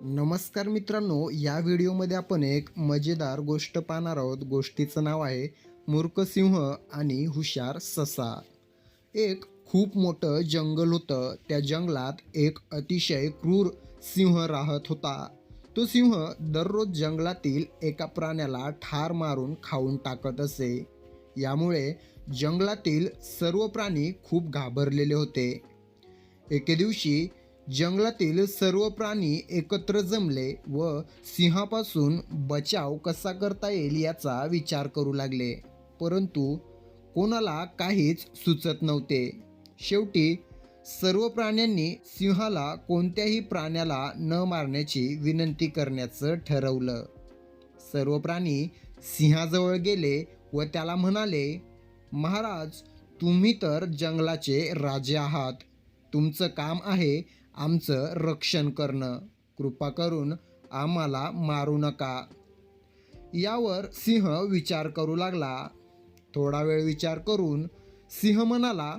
नमस्कार मित्रांनो या व्हिडिओमध्ये आपण एक मजेदार गोष्ट पाहणार आहोत. गोष्टीचं नाव आहे मूर्ख सिंह आणि हुशार ससा. एक खूप मोठं जंगल होतं. त्या जंगलात एक अतिशय क्रूर सिंह राहत होता. तो सिंह दररोज जंगलातील एका प्राण्याला ठार मारून खाऊन टाकत असे. यामुळे जंगलातील सर्व प्राणी खूप घाबरलेले होते. एके दिवशी जंगलातील सर्व प्राणी एकत्र जमले व सिंहापासून बचाव कसा करता येईल याचा विचार करू लागले. परंतु कोणाला काहीच सुचत नव्हते. शेवटी सर्व प्राण्यांनी सिंहाला कोणत्याही प्राण्याला न मारण्याची विनंती करण्याचं ठरवलं. सर्व प्राणी सिंहाजवळ गेले व त्याला म्हणाले महाराज तुम्ही तर जंगलाचे राजे आहात. तुमचं काम आहे आमचं रक्षण करणं कृपा करून आम्हाला मारू नका. यावर सिंह विचार करू लागला. थोडा वेळ विचार करून सिंह म्हणाला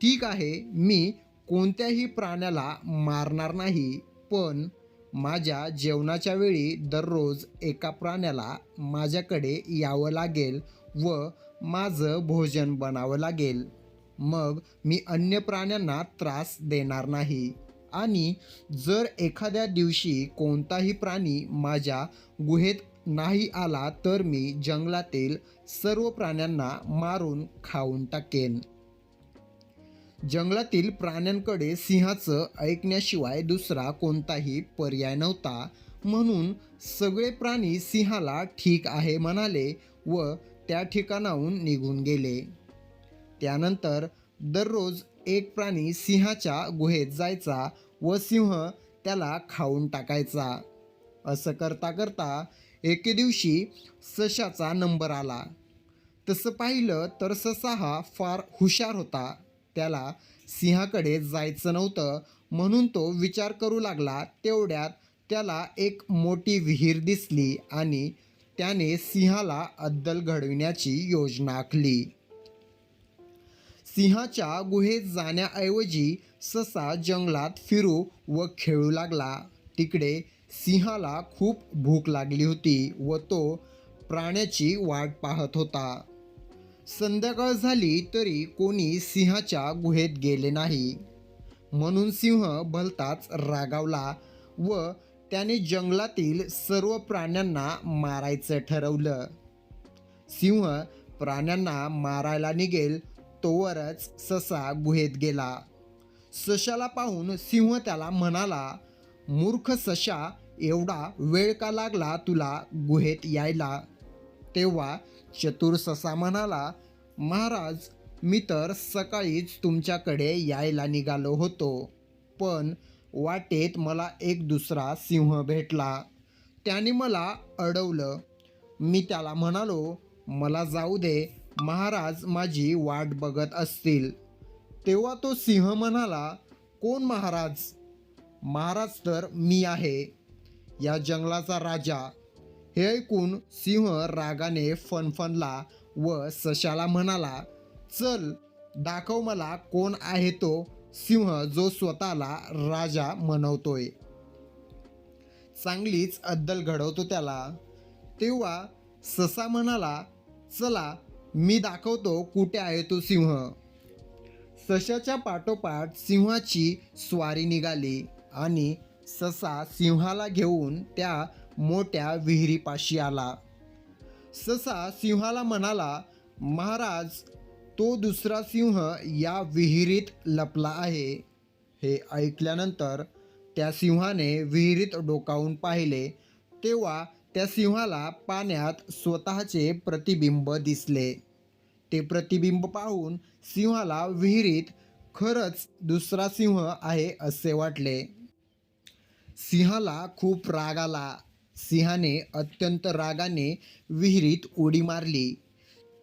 ठीक आहे मी कोणत्याही प्राण्याला मारणार नाही पण माझ्या जेवणाच्या वेळी दररोज एका प्राण्याला माझ्याकडे यावं लागेल व माझं भोजन बनावं लागेल. मग मी अन्य प्राण्यांना त्रास देणार नाही. आणि जर एखाद्या दिवशी कोणताही प्राणी माझ्या गुहेत नाही आला तर मी जंगलातील सर्व प्राण्यांना मारून खाऊन टाकेन. जंगलातील प्राण्यांकडे सिंहाचं ऐकण्याशिवाय दुसरा कोणताही पर्याय नव्हता. म्हणून सगळे प्राणी सिंहाला ठीक आहे म्हणाले व त्या ठिकाणाहून निघून गेले. त्यानंतर दररोज एक प्राणी सिंहाच्या गुहेत जायचा व सिंह त्याला खाऊन टाकायचा. असं करता करता एके दिवशी सशाचा नंबर आला. तसं पाहिलं तर ससा हा फार हुशार होता. त्याला सिंहाकडे जायचं नव्हतं म्हणून तो विचार करू लागला. तेवढ्यात त्याला एक मोठी विहीर दिसली आणि त्याने सिंहाला अद्दल घडविण्याची योजना आखली. सिंहाच्या गुहेत जाण्याऐवजी ससा जंगलात फिरू व खेळू लागला. तिकडे सिंहाला खूप भूक लागली होती व तो प्राण्याची वाट पाहत होता. संध्याकाळ झाली तरी कोणी सिंहाच्या गुहेत गेले नाही. म्हणून सिंह भलताच रागावला व त्याने जंगलातील सर्व प्राण्यांना मारायचं ठरवलं. सिंह प्राण्यांना मारायला निघेल तोवरच ससा गुहेत गेला. सशाला पाहून सिंह त्याला म्हणाला मूर्ख सशा एवढा वेळ का लागला तुला गुहेत यायला? तेव्हा चतुर ससा म्हणाला महाराज मी तर सकाळीच तुमच्याकडे यायला निघालो होतो पण वाटेत मला एक दुसरा सिंह भेटला. त्याने मला अडवलं. मी त्याला म्हणालो मला जाऊ दे महाराज माझी वाट बघत असतील. तेव्हा तो सिंह म्हणाला कोण महाराज? महाराज तर मी आहे. या जंगलाचा राजा. हे ऐकून सिंह रागाने फनफनला व सशाला म्हणाला चल दाखव मला कोण आहे तो सिंह जो स्वतःला राजा म्हणवतोय चांगलीच अद्दल घडवतो त्याला. तेव्हा ससा म्हणाला चला मी दाखवतो कुठे आहे तो सिंह. सशाच्या पाठोपाठ सिंहाची स्वारी निघाली आणि ससा सिंहाला घेऊन त्या मोठ्या विहिरीपाशी आला. ससा सिंहाला म्हणाला महाराज तो दुसरा सिंह या विहिरीत लपला आहे. हे ऐकल्यानंतर त्या सिंहाने विहिरीत डोकावून पाहिले. तेव्हा त्या सिंहाला पाण्यात स्वतःचे प्रतिबिंब दिसले. ते प्रतिबिंब पाहून सिंहाला विहिरीत खरंच दुसरा सिंह आहे असे वाटले. सिंहाला खूप राग आला. सिंहाने अत्यंत रागाने विहिरीत उडी मारली.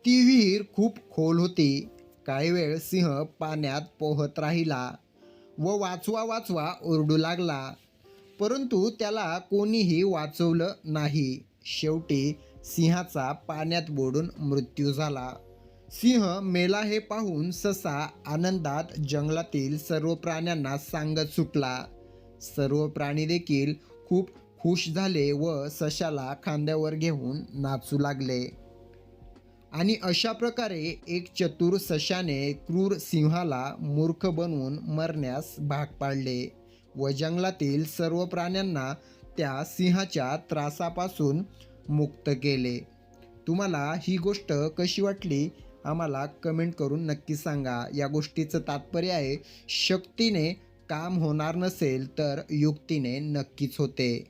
ती विहीर खूप खोल होती. काही वेळ सिंह पाण्यात पोहत राहिला व वाचवा वाचवा ओरडू लागला. परंतु त्याला कोणीही वाचवलं नाही. शेवटी सिंहाचा पाण्यात बोडून मृत्यू झाला. सिंह मेला हे पाहून ससा आनंदात जंगलातील सर्व प्राण्यांना सांगत सुटला. सर्व प्राणी देखील खूप खुश झाले व सशाला खांद्यावर घेऊन नाचू लागले. आणि अशा प्रकारे एक चतुर सशाने क्रूर सिंहाला मूर्ख बनवून मरण्यास भाग पाडले. व जंगलातील सर्व प्राण्यांना त्या सिंहाच्या त्रासापासून मुक्त केले. तुम्हाला ही गोष्ट कशी वाटली? आम्हाला कमेंट करून नक्की सांगा. या गोष्टीचं तात्पर्य आहे शक्तीने काम होणार नसेल तर युक्तीने नक्कीच होते.